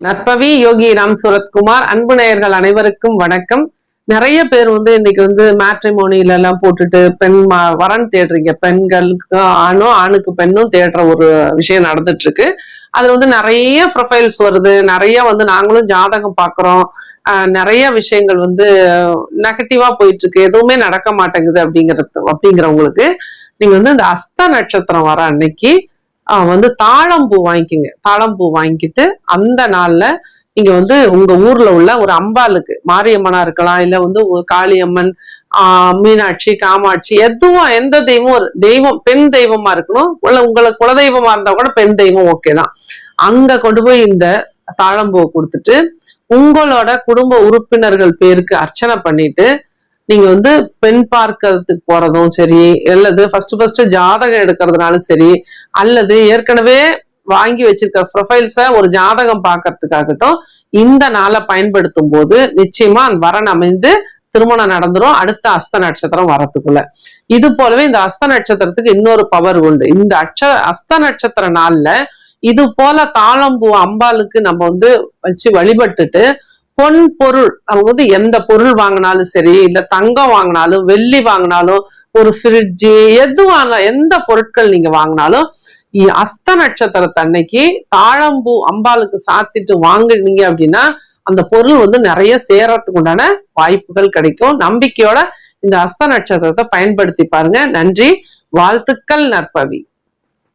நற்பவி யோகி ராம் சூரத்குமார் அன்பு நேயர்கள் அனைவருக்கும் வணக்கம். நிறைய பேர் வந்து இன்னைக்கு வந்து மேட்ரிமோனியில எல்லாம் போட்டுட்டு பெண் வரன் தேடுறீங்க. பெண்களுக்கு ஆணும் ஆணுக்கு பெண்ணும் தேடுற ஒரு விஷயம் நடந்துட்டு இருக்கு அதுல வந்து நிறைய ப்ரொஃபைல்ஸ் வருது. நிறைய வந்து நாங்களும் ஜாதகம் பாக்குறோம். நிறைய விஷயங்கள் வந்து நெகட்டிவா போயிட்டு இருக்கு எதுவுமே நடக்க மாட்டேங்குது அப்படிங்கிறது அப்படிங்கிறவங்களுக்கு நீங்க வந்து இந்த அஸ்த நட்சத்திரம் வர அன்னைக்கு வந்து தாழம்பூ வாங்கிக்கோங்க. தாழம்பூ வாங்கிக்கிட்டு அந்த நாள்ல நீங்க வந்து உங்க ஊர்ல உள்ள ஒரு அம்பாளுக்கு மாரியம்மனா இருக்கலாம் இல்ல வந்து காளியம்மன் மீனாட்சி காமாட்சி எதுவும் எந்த தெய்வம் ஒரு தெய்வம் பெண் தெய்வமா இருக்கணும் உள்ள உங்களுக்கு குலதெய்வமா இருந்தா கூட பெண் தெய்வம் ஓகே தான். அங்க கொண்டு போய் இந்த தாழம்பூவை கொடுத்துட்டு உங்களோட குடும்ப உறுப்பினர்கள் பேருக்கு அர்ச்சனை பண்ணிட்டு நீங்க வந்து பெண் பார்க்கறதுக்கு போறதும் சரி அல்லது ஃபர்ஸ்ட் ஃபர்ஸ்ட் ஜாதகம் எடுக்கிறதுனாலும் சரி அல்லது ஏற்கனவே வாங்கி வச்சிருக்கிற ப்ரொஃபைல்ஸ ஒரு ஜாதகம் பார்க்கறதுக்காகட்டும் இந்த நாளை பயன்படுத்தும் போது நிச்சயமா அந்த வரன் அமைந்து திருமணம் நடந்துரும் அடுத்த அஸ்த நட்சத்திரம் வரத்துக்குள்ள. இது போலவே இந்த அஸ்த நட்சத்திரத்துக்கு இன்னொரு பவர் உண்டு. இந்த அட்ச அஸ்த நட்சத்திர நாள்ல இது போல தாளம்பூ அம்பாளுக்கு நம்ம வந்து வச்சு வழிபட்டுட்டு பொன் பொருள் அவங்க வந்து எந்த பொருள் வாங்கினாலும் சரி இல்ல தங்கம் வாங்கினாலும் வெள்ளி வாங்கினாலும் ஒரு ஃப்ரிட்ஜு எது எந்த பொருட்கள் நீங்க வாங்கினாலும் அஸ்த நட்சத்திரத்தை அன்னைக்கு தாழம்பூ அம்பாளுக்கு சாத்திட்டு வாங்குனீங்க அப்படின்னா அந்த பொருள் வந்து நிறைய சேரத்துக்கு உண்டான வாய்ப்புகள் கிடைக்கும். நம்பிக்கையோட இந்த அஸ்த நட்சத்திரத்தை பயன்படுத்தி பாருங்க. நன்றி. வாழ்த்துக்கள் நற்பவி.